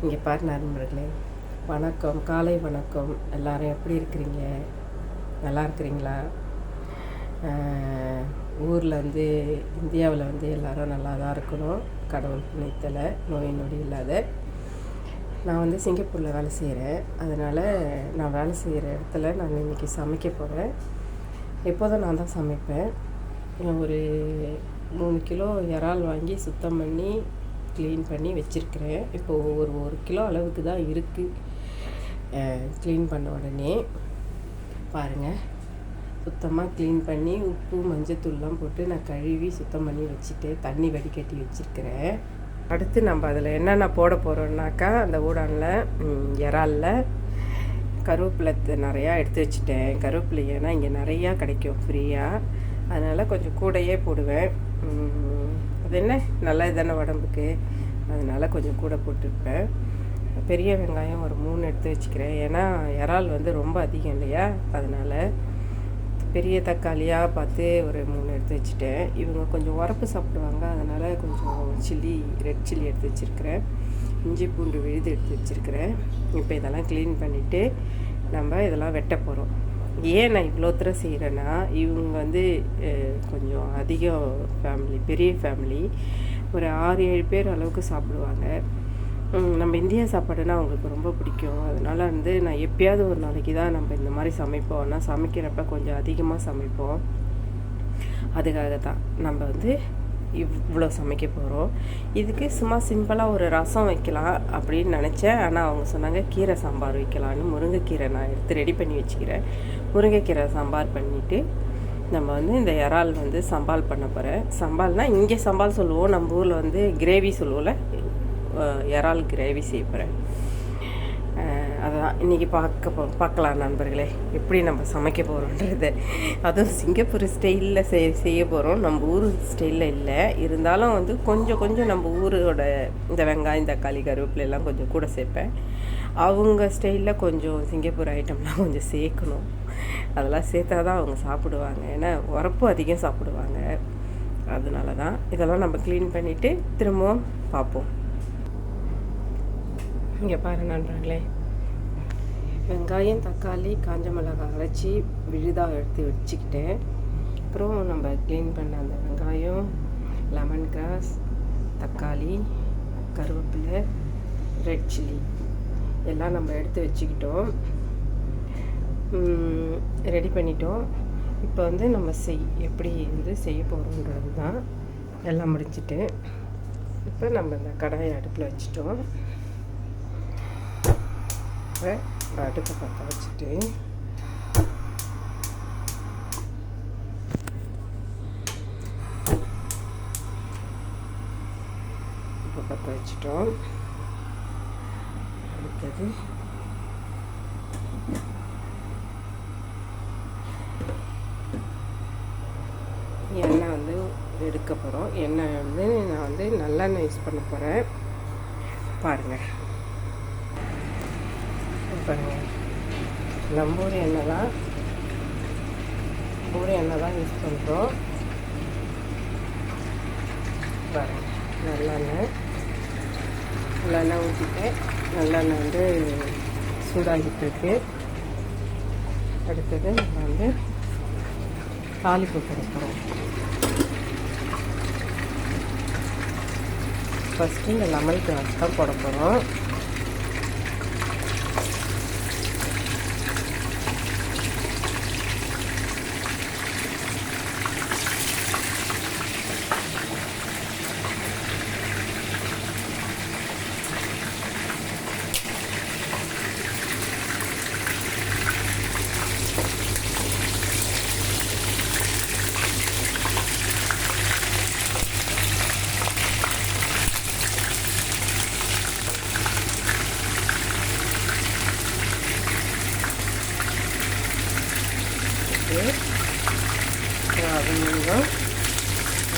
இங்கே பாரு நண்பர்களே. வணக்கம். காலை வணக்கம். எல்லாரும் எப்படி இருக்கிறீங்க? நல்லா இருக்கிறீங்களா? ஊரில் வந்து இந்தியாவில் வந்து எல்லாரும் நல்லா தான் இருக்கணும். கடவுள் புண்ணியத்தில் நோய் நொடி இல்லாத. நான் வந்து சிங்கப்பூரில் வேலை செய்கிறேன் அதனால் நான் வேலை செய்கிற இடத்துல நான் இன்றைக்கி சமைக்க போகிறேன் எப்போதும் நான் தான் சமைப்பேன். ஒரு மூணு கிலோ இறால் வாங்கி சுத்தம் பண்ணி க்ளீன் பண்ணி வச்சுருக்கிறேன். இப்போது ஒரு ஒரு கிலோ அளவுக்கு தான் இருக்குது க்ளீன் பண்ண உடனே பாருங்கள் சுத்தமாக க்ளீன் பண்ணி உப்பு மஞ்சத்தூள்லாம் போட்டு நான் கழுவி சுத்தம் பண்ணி வச்சுட்டு தண்ணி வடிகட்டி வச்சுருக்கிறேன். அடுத்து நம்ம அதில் என்னென்ன போட போகிறோம்னாக்கா அந்த ஊடானில் இறாலில் கருவேப்பிலை த- நிறையா எடுத்து வச்சுட்டேன். கருவேப்பிலை ஏன்னா இங்கே நிறையா கிடைக்கும் ஃப்ரீயாக அதனால் கொஞ்சம் கூடையே போடுவேன். அது என்ன? நல்லா தானே உடம்புக்கு. அதனால் கொஞ்சம் கூட போட்டுருப்பேன் பெரிய வெங்காயம் ஒரு மூணு எடுத்து வச்சுக்கிறேன். ஏன்னா இறால் வந்து ரொம்ப அதிகம் இல்லையா? அதனால் பெரிய தக்காளியாக பார்த்து ஒரு மூணு எடுத்து வச்சுட்டேன். இவங்க கொஞ்சம் உரப்பு சாப்பிடுவாங்க. அதனால் கொஞ்சம் சில்லி ரெட் சில்லி எடுத்து வச்சுருக்கிறேன். இஞ்சி பூண்டு விழுது எடுத்து வச்சுருக்கிறேன். இப்போ இதெல்லாம் க்ளீன் பண்ணிவிட்டு நம்ம இதெல்லாம் வெட்ட போகிறோம் ஏன் நான் இவ்வளோ தூரம் செய்கிறேன்னா இவங்க வந்து கொஞ்சம் அதிகம் ஃபேமிலி பெரிய ஃபேமிலி ஒரு ஆறு ஏழு பேர் அளவுக்கு சாப்பிடுவாங்க. நம்ம இந்தியா சாப்பாடுனா அவங்களுக்கு ரொம்ப பிடிக்கும். அதனால் வந்து நான் எப்பயாவது ஒரு நாளைக்கு தான் நம்ம இந்த மாதிரி சமைப்போம். ஆனால் சமைக்கிறப்ப கொஞ்சம் அதிகமாக சமைப்போம். அதுக்காக தான். நம்ம வந்து இவ்வளோ சமைக்க போகிறோம் இதுக்கு சும்மா சிம்பிளாக ஒரு ரசம் வைக்கலாம் அப்படின்னு நினச்சேன். ஆனால் அவங்க சொன்னாங்க கீரை சாம்பார் வைக்கலான்னு முருங்கைக்கீரை நான் எடுத்து ரெடி பண்ணி வச்சுக்கிறேன். முருங்கைக்கீரை சாம்பார் பண்ணிவிட்டு நம்ம வந்து இந்த இறால் வந்து சம்பால் பண்ண போகிறேன் சம்பால்னால் இங்கே சம்பால் சொல்லுவோம். நம்ம ஊரில் வந்து கிரேவி சொல்லுவோம்ல இறால் கிரேவி செய்ய போகிறேன் அதான் இன்றைக்கி பார்க்க போ பார்க்கலாம் நண்பர்களே. எப்படி நம்ம சமைக்க போகிறோன்றது அதுவும் சிங்கப்பூர் ஸ்டைலில் செய் செய்ய போகிறோம் நம்ம ஊர் ஸ்டைலில் இல்லை. இருந்தாலும் வந்து கொஞ்சம் கொஞ்சம் நம்ம ஊரோட இந்த வெங்காயம் தக்காளி கருவேப்பிலெல்லாம் கொஞ்சம் கூட சேர்ப்பேன். அவங்க ஸ்டைலில் கொஞ்சம் சிங்கப்பூர் ஐட்டம்லாம் கொஞ்சம் சேர்க்கணும். அதெல்லாம் சேர்த்தா தான் அவங்க சாப்பிடுவாங்க. ஏன்னா உரப்பு அதிகம் சாப்பிடுவாங்க. அதனால தான் இதெல்லாம் நம்ம க்ளீன் பண்ணிவிட்டு திரும்பவும் பார்ப்போம். இங்கே பாரு நண்பர்களே. வெங்காயம் தக்காளி காஞ்ச மிளகாய் அரைச்சி விழுதாக எடுத்து வச்சுக்கிட்டேன். அப்புறம் நம்ம க்ளீன் பண்ண அந்த வெங்காயம் லெமன் கிராஸ் தக்காளி கருவேப்பிலை ரெட் சில்லி எல்லாம் நம்ம எடுத்து வச்சுக்கிட்டோம். ரெடி பண்ணிட்டோம். இப்போ வந்து நம்ம செய் எப்படி வந்து செய்ய போகிறோன்றது தான் எல்லாம் முடிஞ்சிட்டு. இப்போ நம்ம இந்த கடாயை அடுப்பில் வச்சுட்டோம். இப்போ அடுப்பை பற்ற வச்சுட்டு இப்போ பற்ற வச்சிட்டோம். அடுத்தது எண்ணெய் வந்து எடுக்க போகிறோம் எண்ணெய் வந்து நான் வந்து நல்லெண்ணெய் யூஸ் பண்ண போகிறேன் பாருங்கள் பண்ணுவோம். நம்ம ஊர் எண்ணெய் தான் ஊர் எண்ணெய் தான் யூஸ் பண்ணுறோம் பாருங்கள் நல்லெண்ணெய். நல்லெண்ணெய் ஊற்றிட்டு நல்லெண்ணெய் வந்து சூடாகிட்டுருக்கு அடுத்தது நம்ம வந்து தாளிப்பு போட ஃபஸ்ட்டு இந்த லெமன் கிளாஸ் தான் போட போகிறோம்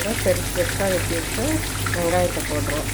வெங்காயம் தக்காளி பெருசாக வெங்காயத்தை போடுறோம்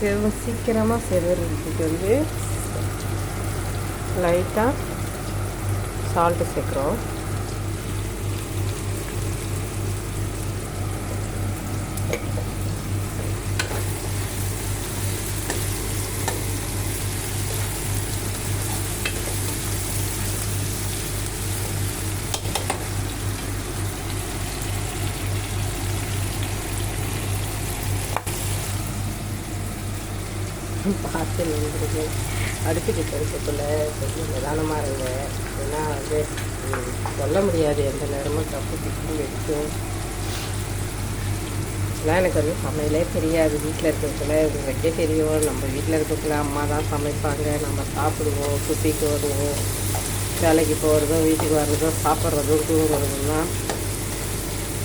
செவ சீக்கிரமாக செவறதுக்கு வந்து லைட்டாக சால்ட்டு சேர்க்குறோம் பார்த்து நின்றுருக்கு அடுத்துக்கிட்டு இருக்கக்குள்ள கொஞ்சம் நிதானமாக இருங்க. ஏன்னா வந்து சொல்ல முடியாது. எந்த நேரமும் தப்பு திட்டம் எடுக்கும். இதெல்லாம் எனக்கு வந்து சமையலே தெரியாது. வீட்டில் இருக்கக்குள்ள உங்களுக்கே தெரியும். நம்ம வீட்டில் இருக்கக்குள்ள அம்மா தான் சமைப்பாங்க. நம்ம சாப்பிடுவோம் சுற்றிக்கு வருவோம். வேலைக்கு போகிறதும் வீட்டுக்கு வர்றதும் சாப்பிட்றதும் தூங்குறதும் தான்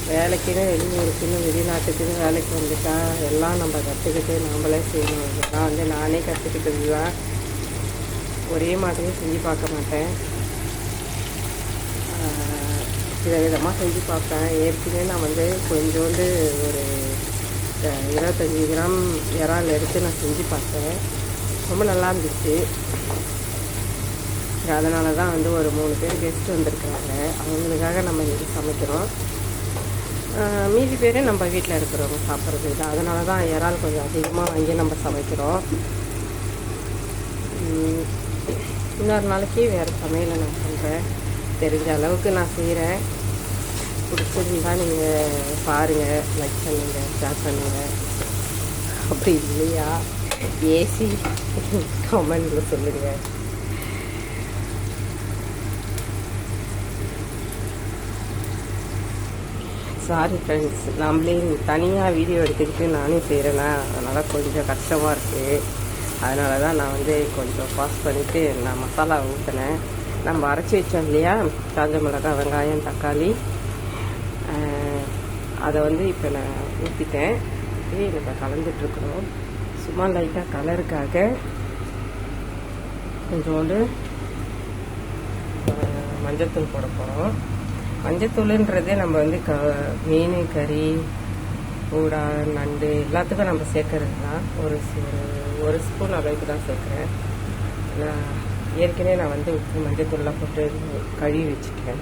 வேலைக்குன்னு வெளியூருக்குன்னு வெளிநாட்டுக்குன்னு வேலைக்கு வந்துட்டா எல்லாம் நம்ம கற்றுக்கிட்டு நம்மளே செய்யணும். இதெல்லாம் வந்து நானே கற்றுக்கிட்டது தான் ஒரே மாதிரி செஞ்சு பார்க்க மாட்டேன். ஆஹ் வித விதமாக செஞ்சு பார்ப்பேன். ஏற்கனவே நான் வந்து கொஞ்சோண்டு ஒரு இருபத்தஞ்சி கிராம் இறால் எடுத்து நான் செஞ்சு பார்த்தேன். ரொம்ப நல்லா இருந்துச்சு. அதனால தான் வந்து ஒரு மூணு பேர் கெஸ்ட் வந்திருக்காங்க அவங்களுக்காக நம்ம இன்றைக்கி சமைக்கிறோம். மீதி பேர் நம்ம வீட்டில் இருக்கிறவங்க சாப்பிட்றது தான். அதனால தான் இறால் கொஞ்சம் அதிகமாக வாங்கி நம்ம சமைக்கிறோம். இன்னொரு நாளைக்கு வேறு சமையலை நான் பண்ணுறேன் தெரிஞ்ச அளவுக்கு நான் செய்கிறேன் பிடிச்சிருந்தா நீங்கள் பாருங்கள் லைக் பண்ணுங்கள் ஷேர் பண்ணுங்கள் அப்படி இல்லையா? ஏசி கமெண்டில் சொல்லுங்கள் சாரி ஃப்ரெண்ட்ஸ் நம்மளே தனியாக வீடியோ எடுத்துக்கிட்டு நானே செய்கிறேன்னா அதனால் கொஞ்சம் கஷ்டமாக இருக்குது அதனால தான் நான் வந்து கொஞ்சம் பாஸ் பண்ணிவிட்டு நான் மசாலா ஊற்றினேன் நம்ம அரைச்சி வச்சோம் இல்லையா? காஞ்ச மிளகாய் வெங்காயம் தக்காளி. அதை வந்து இப்போ நான் ஊற்றிட்டேன் இதே நம்ம கலந்துட்டுருக்குறோம் சும்மா லைட்டாக கலருக்காக. கொஞ்சோண்டு மஞ்சள் மஞ்சத்தூள் போட போகிறோம் மஞ்சத்தூளுன்றது நம்ம வந்து க மீன் கறி கூடா நண்டு எல்லாத்துக்கும் நம்ம சேர்க்கறது தான் ஒரு ஒரு ஸ்பூன் அளவுக்கு தான் சேர்க்குறேன். நான் ஏற்கனவே நான் வந்து உப்பு மஞ்சத்தூள்லாம் போட்டு கழுவி வச்சுட்டேன்.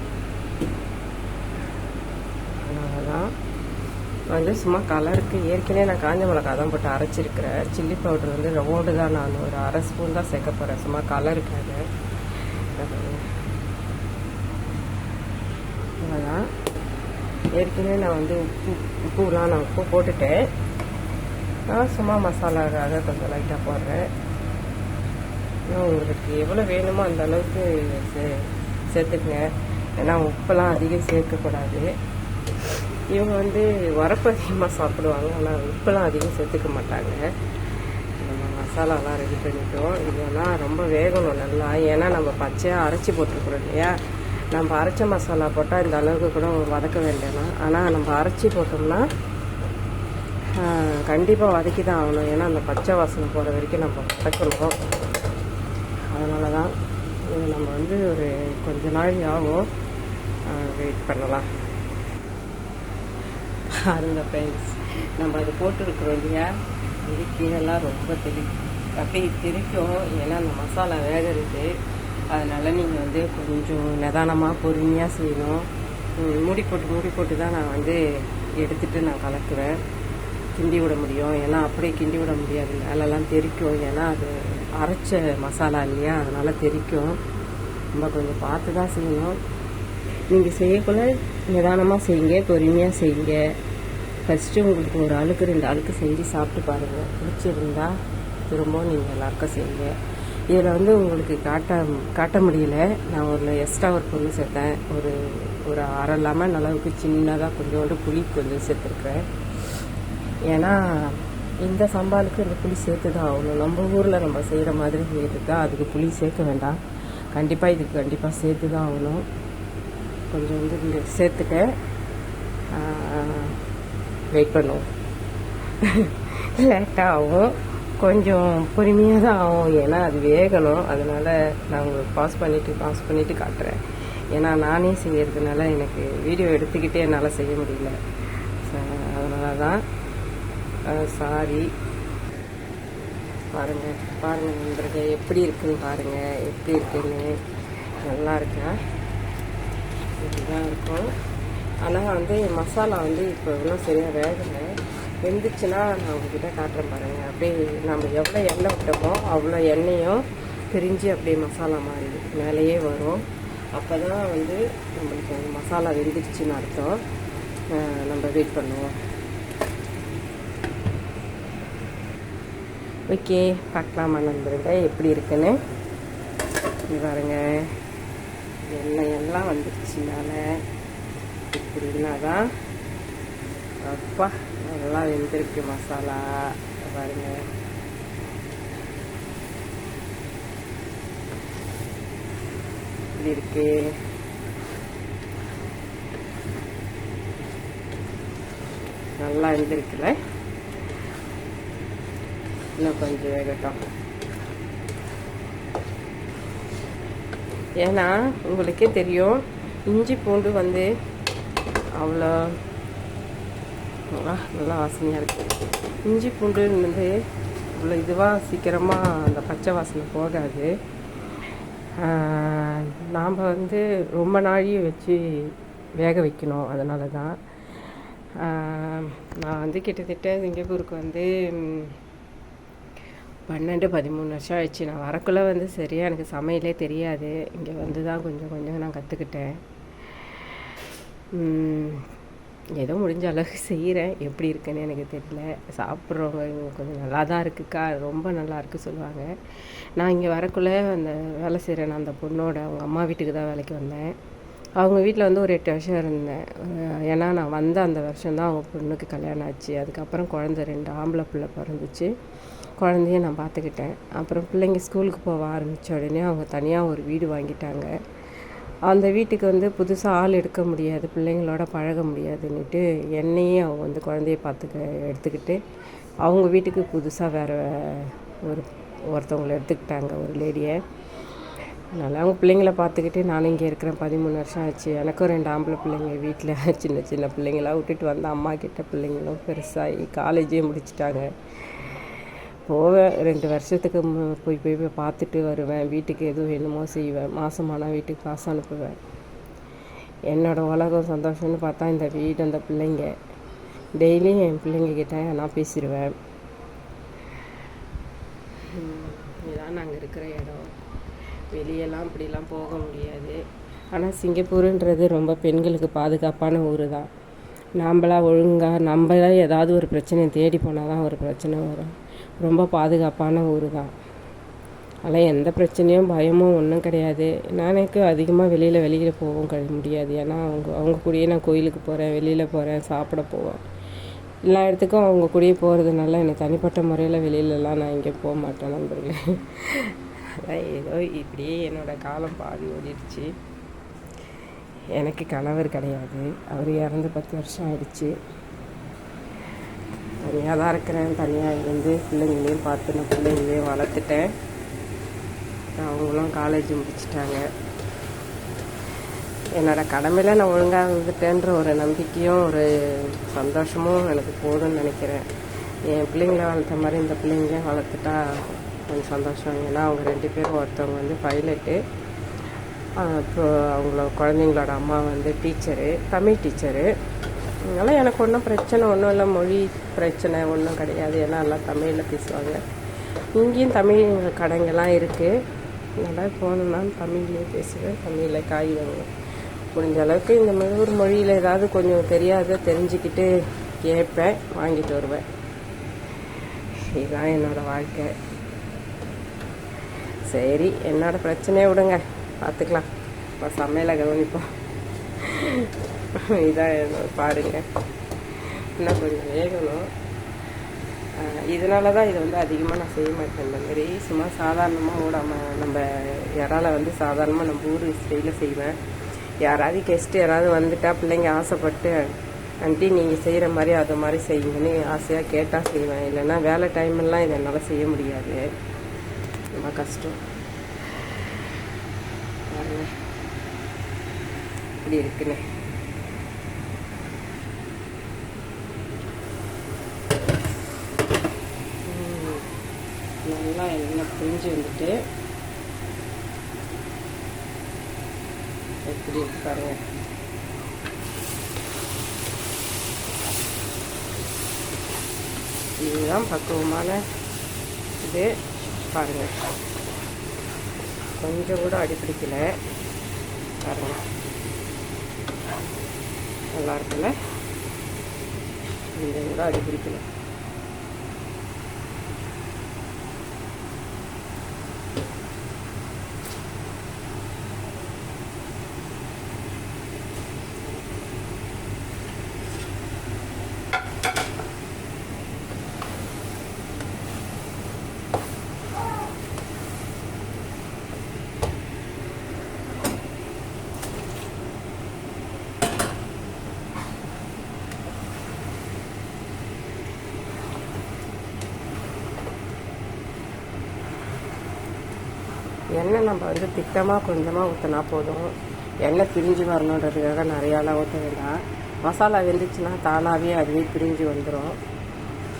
அதனால தான் வந்து சும்மா கலருக்கு ஏற்கனவே நான் காஞ்ச மிளகா தான் போட்டு அரைச்சிருக்கிறேன். சில்லி பவுடர் வந்து ரோடு தான் நான் ஒரு அரை ஸ்பூன் தான் சேர்க்க போகிறேன் சும்மா கலருக்காக. அவ்வளோதான் ஏற்கனவே நான் வந்து உப்பு உப்புலாம் நான் உப்பு போட்டுட்டேன். நான் சும்மா மசாலாக்காக கொஞ்சம் லைட்டாக போடுறேன். இன்னும் உங்களுக்கு எவ்வளோ வேணுமோ அந்த அளவுக்கு சே சேர்த்துக்குங்க. ஏன்னா உப்பெல்லாம் அதிகம் சேர்க்கக்கூடாது. இவங்க வந்து வரப்பு அதிகமாக சாப்பிடுவாங்க. ஆனால் உப்பெல்லாம் அதிகம் சேர்த்துக்க மாட்டாங்க. நம்ம மசாலாலாம் ரெடி பண்ணிட்டோம். இதெல்லாம் ரொம்ப வேகணும் நல்லா. ஏன்னா நம்ம பச்சையாக அரைச்சி போட்டிருக்கிறோம் இல்லையா? நம்ம அரைச்ச மசாலா போட்டால் இந்த அளவுக்கு கூட வதக்க வேண்டாம். ஆனால் நம்ம அரைச்சி போட்டோம்னா கண்டிப்பாக வதக்கி தான் ஆகணும். ஏன்னா அந்த பச்சை வாசனை போகிற வரைக்கும் நம்ம வதக்கணும். அதனால தான் இது நம்ம வந்து ஒரு கொஞ்ச நாள் ஆகும் வெயிட் பண்ணலாம். பாருங்க ஃப்ரெண்ட்ஸ் நம்ம அது போட்டுருக்குறோம் இல்லையா? இது கீழெல்லாம் ரொம்ப தெளி அப்படியே தெரிக்கும் ஏன்னா அந்த மசாலா வேகிறது அதனால் நீங்கள் வந்து கொஞ்சம் நிதானமாக பொறுமையாக செய்யணும். மூடி போட்டு மூடி போட்டு தான் நான் வந்து எடுத்துகிட்டு நான் கலக்குவேன். கிண்டி விட முடியும். ஏன்னா அப்படியே கிண்டி விட முடியாது. மேலெல்லாம் தெறிக்கும் ஏன்னா அது அரைச்ச மசாலா இல்லையா? அதனால் தெரிக்கும். நம்ம கொஞ்சம் பார்த்து தான் செய்யணும். நீங்கள் செய்யக்குள்ள நிதானமாக செய்யுங்க பொறுமையாக செய்யுங்க. ஃபஸ்ட்டு உங்களுக்கு ஒரு ஆளுக்கு ரெண்டு ஆளுக்கு செஞ்சு சாப்பிட்டு பாருங்கள் பிடிச்சிருந்தா திரும்பவும் நீங்கள் எல்லாருக்கும் செய்யுங்க. இதில் வந்து உங்களுக்கு காட்ட காட்ட முடியல. நான் ஒரு எக்ஸ்ட்ரா ஒரு பொருள் சேர்த்தேன். ஒரு ஒரு அரை லெமன் அளவுக்கு சின்னதாக கொஞ்சோண்டு புளி கொஞ்சம் சேர்த்துருக்குறேன். ஏன்னா இந்த சம்பாலுக்கு இந்த புளி சேர்த்து தான் ஆகணும். நம்ம ஊரில் நம்ம செய்கிற மாதிரி செய்கிறது தான் அதுக்கு புளி சேர்க்க வேண்டாம். கண்டிப்பாக இதுக்கு கண்டிப்பாக சேர்த்து தான் ஆகணும். கொஞ்சம் வந்து இங்க சேர்த்துட்டேன் வெயிட் பண்ணுவோம். லேட்டாக ஆகும். கொஞ்சம் பொறுமையாக தான் ஆகும். ஏன்னா அது வேகணும். அதனால் நான் உங்களுக்கு பாஸ் பண்ணிவிட்டு பாஸ் பண்ணிவிட்டு காட்டுறேன். ஏன்னா நானே செய்கிறதுனால எனக்கு வீடியோ எடுத்துக்கிட்டே என்னால் செய்ய முடியல. அதனால தான் சாரி பாருங்கள் பாருங்கள் நண்பர்களே எப்படி இருக்குன்னு பாருங்கள் எப்படி இருக்குன்னு நல்லா இருக்கா? இப்படிதான் இருக்கும். ஆனால் வந்து மசாலா வந்து இப்போ இன்னும் சரியாக வேகலை. வெந்துச்சுன்னா நான் உங்ககிட்ட காட்டுறேன் பாருங்கள் அப்படியே நம்ம எவ்வளோ எண்ணெய் விட்டோமோ அவ்வளோ எண்ணெயும் பிரிஞ்சு அப்படியே மசாலா மாதிரி மேலேயே வரும். அப்போ தான் வந்து நம்மளுக்கு மசாலா வெந்துடுச்சுன்னு அர்த்தம். நம்ம வெயிட் பண்ணுவோம். ஓகே பார்க்கலாமா நண்பர்களே எப்படி இருக்குன்னு? பாருங்க. எண்ணெய் எல்லாம் வந்துடுச்சுனால இப்படின்னா தான் அப்பா. நல்லா வெந்திருக்கு மசாலா. பாருங்க. இப்படி இருக்கு. நல்லா வெந்திருக்குல்ல? இன்னும் கொஞ்சம் வேகட்டும். ஏன்னா உங்களுக்கே தெரியும் இஞ்சி பூண்டு வந்து அவ்வளோ பார்த்தீங்களா நல்லா வாசனையாக இருக்குது இஞ்சி பூண்டு வந்து அவ்வளோ இதுவாக சீக்கிரமாக அந்த பச்சை வாசனை போகாது. நாம் வந்து ரொம்ப நாழி வச்சு வேக வைக்கணும். அதனால தான் நான் வந்து கிட்டத்தட்ட சிங்கப்பூருக்கு வந்து பன்னெண்டு பதிமூணு வருஷம் ஆயிடுச்சு. நான் வரக்குள்ளே வந்து சரியாக எனக்கு சமையலே தெரியாது. இங்கே வந்து தான் கொஞ்சம் கொஞ்சம் நான் கற்றுக்கிட்டேன் ஏதோ முடிஞ்ச அளவுக்கு செய்கிறேன் எப்படி இருக்குன்னு எனக்கு தெரியல. சாப்பிட்றவங்க இவங்க கொஞ்சம் நல்லா தான் இருக்குக்கா. ரொம்ப நல்லா இருக்கு சொல்லுவாங்க. நான் இங்கே வரக்குள்ளே அந்த வேலை செய்கிறேன் அந்த பொண்ணோட அவங்க அம்மா வீட்டுக்கு தான் வேலைக்கு வந்தேன். அவங்க வீட்டில் வந்து ஒரு எட்டு வருஷம் இருந்தேன். ஏன்னா நான் வந்த அந்த வருஷம் தான் அவங்க பொண்ணுக்கு கல்யாணம் ஆச்சு. அதுக்கப்புறம் குழந்த ரெண்டு ஆம்பளை பிள்ளை பிறந்துச்சு. குழந்தைய நான் பார்த்துக்கிட்டேன். அப்புறம் பிள்ளைங்க ஸ்கூலுக்கு போக ஆரம்பித்த உடனே அவங்க தனியாக ஒரு வீடு வாங்கிட்டாங்க. அந்த வீட்டுக்கு வந்து புதுசாக ஆள் எடுக்க முடியாது பிள்ளைங்களோட பழக முடியாதுன்னுட்டு என்னையே அவங்க வந்து குழந்தைய பார்த்துக்க எடுத்துக்கிட்டு அவங்க வீட்டுக்கு புதுசாக வேறு ஒரு ஒருத்தவங்களை எடுத்துக்கிட்டாங்க ஒரு லேடியை. அதனால் அவங்க பிள்ளைங்கள பார்த்துக்கிட்டு நானும் இங்கே இருக்கிறேன் பதிமூணு வருஷம் ஆச்சு. எனக்கும் ரெண்டு ஆம்பளை பிள்ளைங்க வீட்டில் சின்ன சின்ன பிள்ளைங்களாம் விட்டுட்டு வந்த அம்மா கிட்ட பிள்ளைங்களும் பெருசாகி காலேஜே முடிச்சிட்டாங்க. போவேன். ரெண்டு வருஷத்துக்கு மு- போய் போய் போய் பார்த்துட்டு வருவேன். வீட்டுக்கு எதுவும் வேணுமோ செய்வேன். மாதமானால் வீட்டுக்கு காசு அனுப்புவேன். என்னோடய உலகம் சந்தோஷம்னு பார்த்தா இந்த வீடு அந்த பிள்ளைங்க. டெய்லியும் என் பிள்ளைங்கக்கிட்ட நான் பேசிடுவேன் இதுதான் இதான் நாங்கள் இருக்கிற இடம். வெளியெல்லாம் இப்படிலாம் போக முடியாது. ஆனால் சிங்கப்பூருன்றது ரொம்ப பெண்களுக்கு பாதுகாப்பான ஊர் தான். நாம்பளா ஒழுங்காக நம்மளா ஏதாவது ஒரு பிரச்சனையை தேடி போனால் தான் ஒரு பிரச்சனை வரும். ரொம்ப பாதுகாப்பான ஊர் தான் அதெல்லாம் எந்த பிரச்சனையும் பயமும் ஒன்றும் கிடையாது. நானேக்கு அதிகமாக வெளியில் வெளியில் போகவும் கழி முடியாது. ஏன்னா அவங்க அவங்க கூடயே நான் கோயிலுக்கு போகிறேன் வெளியில் போகிறேன் சாப்பிட போவேன். எல்லா இடத்துக்கும் அவங்க கூடயே போகிறதுனால எனக்கு தனிப்பட்ட முறையில் வெளியிலலாம் நான் எங்கேயும் போக மாட்டேன் நண்பர்களே. அதான் ஏதோ இப்படியே என்னோடய காலம் பாதி ஓடிடுச்சு. எனக்கு கணவர் கிடையாது. அவர் இறந்து பத்து வருஷம் ஆயிடுச்சு. தனியாக தான் இருக்கிறேன். தனியாக இருந்து பிள்ளைங்களையும் பார்த்து நான் பிள்ளைங்களையும் வளர்த்துட்டேன். அவங்களும் காலேஜ் முடிச்சிட்டாங்க. என்னோடய கடமையில் நான் ஒழுங்காக இருந்துட்டேன்ற ஒரு நம்பிக்கையும் ஒரு சந்தோஷமும் எனக்கு போதும்னு நினைக்கிறேன். என் பிள்ளைங்களை வளர்த்த மாதிரி இந்த பிள்ளைங்களையும் வளர்த்துட்டா கொஞ்சம் சந்தோஷம். ஏன்னா அவங்க ரெண்டு பேரும் ஒருத்தவங்க வந்து பைலட்டு அப்புறம் அவங்கள குழந்தைங்களோட அம்மா வந்து டீச்சரு தமிழ் டீச்சரு அதனால் எனக்கு ஒன்றும் பிரச்சனை ஒன்றும் இல்லை. மொழி பிரச்சனை ஒன்றும் கிடையாது. ஏன்னா எல்லாம் தமிழில் பேசுவாங்க. இங்கேயும் தமிழ் கடைங்கெல்லாம் இருக்குது அதனால் போகணுன்னா தமிழ்லேயே பேசுவேன். தமிழில் காய் வாங்குவேன். முடிஞ்ச அளவுக்கு இந்த மெழுகூர் மொழியில் ஏதாவது கொஞ்சம் தெரியாத தெரிஞ்சுக்கிட்டு கேட்பேன். வாங்கிட்டு வருவேன். இதுதான் என்னோடய வாழ்க்கை. சரி என்னோடய பிரச்சனையை விடுங்க. பார்த்துக்கலாம். இப்போ சமையலை கவனிப்போம். இதான் பாருங்க. இன்னும் கொஞ்சம் வேகணும். இதனால தான் இதை வந்து அதிகமாக நான் செய்ய மாட்டேன். இந்த மாதிரி சும்மா சாதாரணமாக ஓடாமல் நம்ம இறால வந்து சாதாரணமாக நம்ம ஊர் ஸ்டைலில் செய்வேன். யாராவது கெஸ்ட்டு யாராவது வந்துட்டா பிள்ளைங்க ஆசைப்பட்டு ஆண்டி நீங்கள் செய்கிற மாதிரி அதை மாதிரி செய்யுங்கன்னு ஆசையாக கேட்டால் செய்வேன். இல்லைன்னா வேலை டைமெல்லாம் இதை என்னால் செய்ய முடியாது. ரொம்ப கஷ்டம். இப்படி இருக்குன்னு. ம், நல்லா பிரிஞ்சு வந்துட்டு. எப்படி இருக்கு பாருங்க. இதுதான் பக்குவமான இது. பாருங்க. கொஞ்சம் கூட அடிப்பிடிக்கல பாருங்க. நல்லா இருக்குல்ல? கொஞ்சம் கூட அடிப்பிடிக்கல எண்ணெய் நம்ம வந்து திட்டமாக கொஞ்சமாக ஊற்றினா போதும். எண்ணெய் பிரிஞ்சு வரணுன்றதுக்காக நிறையாலாம் ஊற்ற வேண்டாம். மசாலா வெந்துச்சுன்னா தானாகவே அதுவே பிரிஞ்சு வந்துடும்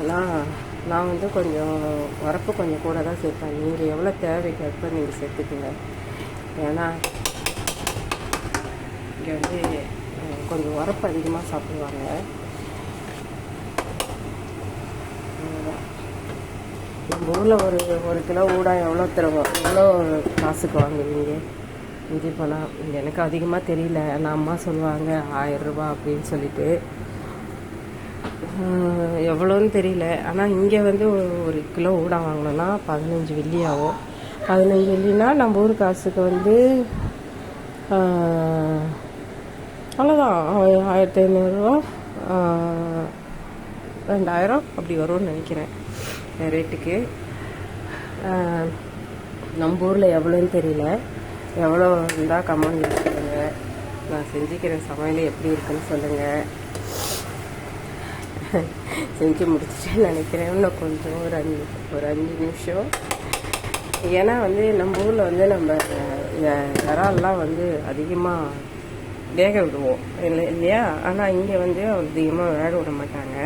ஆனால் நான் வந்து கொஞ்சம் உரப்பு கொஞ்சம் கூட தான் சேர்ப்பேன். நீங்கள் எவ்வளோ தேவைக்கு நீங்கள் சேர்த்துக்குங்க. ஏன்னா இங்கே வந்து கொஞ்சம் உரப்பு அதிகமாக சாப்பிடுவாங்க. நம்ம ஊரில் ஒரு ஒரு கிலோ ஊடாக எவ்வளோ தருவோம் எவ்வளோ காசுக்கு வாங்குவீங்க? இஞ்சி பழம் எனக்கு அதிகமாக தெரியல. ஆனால் அம்மா சொல்லுவாங்க ஆயிரரூபா அப்படின்னு சொல்லிட்டு. எவ்வளோன்னு தெரியல. ஆனால் இங்கே வந்து ஒரு- கிலோ ஊடா வாங்கினோன்னா பதினஞ்சு வெள்ளி ஆகும். பதினஞ்சு வெள்ளினா நம்ம ஊர் காசுக்கு வந்து அவ்வளோதான். ஆயிரத்தி ஐநூறுரூவா ரெண்டாயிரம் அப்படி வரும்னு நினைக்கிறேன். ரேட்டுக்கு. நம்ம ஊரில் எவ்வளோன்னு தெரியல. எவ்வளோ இருந்தால் கமெண்ட் சொல்லுங்கள் நான் செஞ்சுக்கிற சமையல் எப்படி இருக்குன்னு சொல்லுங்கள் செஞ்சு முடிச்சுட்டு நினைக்கிறேன். இன்னும் கொஞ்சம் ஒரு அஞ்சு ஒரு அஞ்சு நிமிஷம். ஏன்னா வந்து நம்ம ஊரில் வந்து நம்ம இறால்லாம் வந்து அதிகமாக வேக விடுவோம். இல்லை இல்லையா? ஆனால் இங்கே வந்து அதிகமாக வேக விட மாட்டாங்க.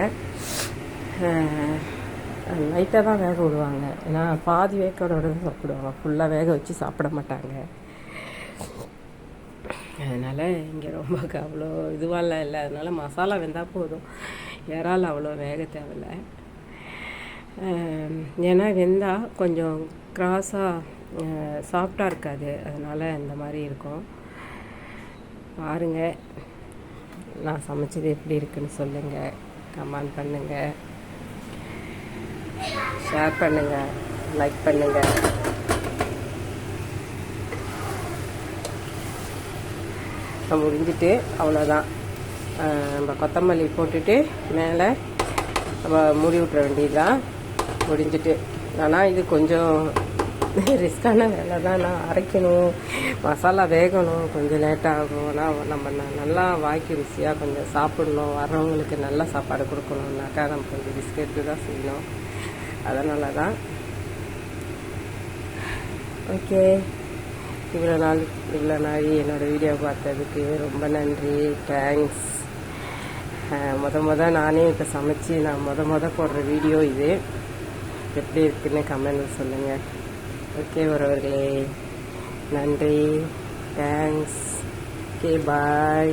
லைட்டாக தான் வேக விடுவாங்க. ஏன்னா பாதி வேக்கோட தான் சாப்பிடுவாங்க. ஃபுல்லாக வேக வச்சு சாப்பிட மாட்டாங்க. அதனால் இங்கே ரொம்ப அவ்வளோ இதுவாலாம் இல்லை. அதனால் மசாலா வெந்தால் போதும். இறால் அவ்வளோ வேக தேவையில்ல. ஏன்னா வெந்தால் கொஞ்சம் கிராஸாக சாஃப்டாக இருக்காது. அதனால் இந்த மாதிரி இருக்கும். பாருங்கள் நான் சமைச்சது எப்படி இருக்குன்னு சொல்லுங்கள் கமெண்ட் பண்ணுங்கள் ஷேர் பண்ணுங்கள் லைக் பண்ணுங்கள் முடிஞ்சிட்டு அவ்வளோதான் நம்ம கொத்தமல்லி போட்டுட்டு மேலே நம்ம மூடி விட்ற வேண்டியதுதான். முடிஞ்சிட்டு. ஆனால் இது கொஞ்சம் ரிஸ்க்கான வேலை தான் நான் அரைக்கணும் மசாலா வேகணும் கொஞ்சம் லேட்டாகும் ஆகும். ஆனால் நம்ம நல்லா வாய்க்கு ருசியாக கொஞ்சம் சாப்பிடணும். வர்றவங்களுக்கு நல்ல சாப்பாடு கொடுக்கணுன்னாக்கா நம்ம கொஞ்சம் ரிஸ்க் எடுத்து தான் செய்யணும். அதனால தான் ஓகே இவ்வளோ நாள் இவ்வளோ நாள் என்னோடய வீடியோ பார்த்ததுக்கு ரொம்ப நன்றி. தேங்க்ஸ் முத முத நானே இப்போ சமைச்சு நான் முத முத போடுற வீடியோ இது. எப்படி இருக்குன்னு கமெண்ட் சொல்லுங்கள் ஓகே உறவர்களே நன்றி. Thanks okay bye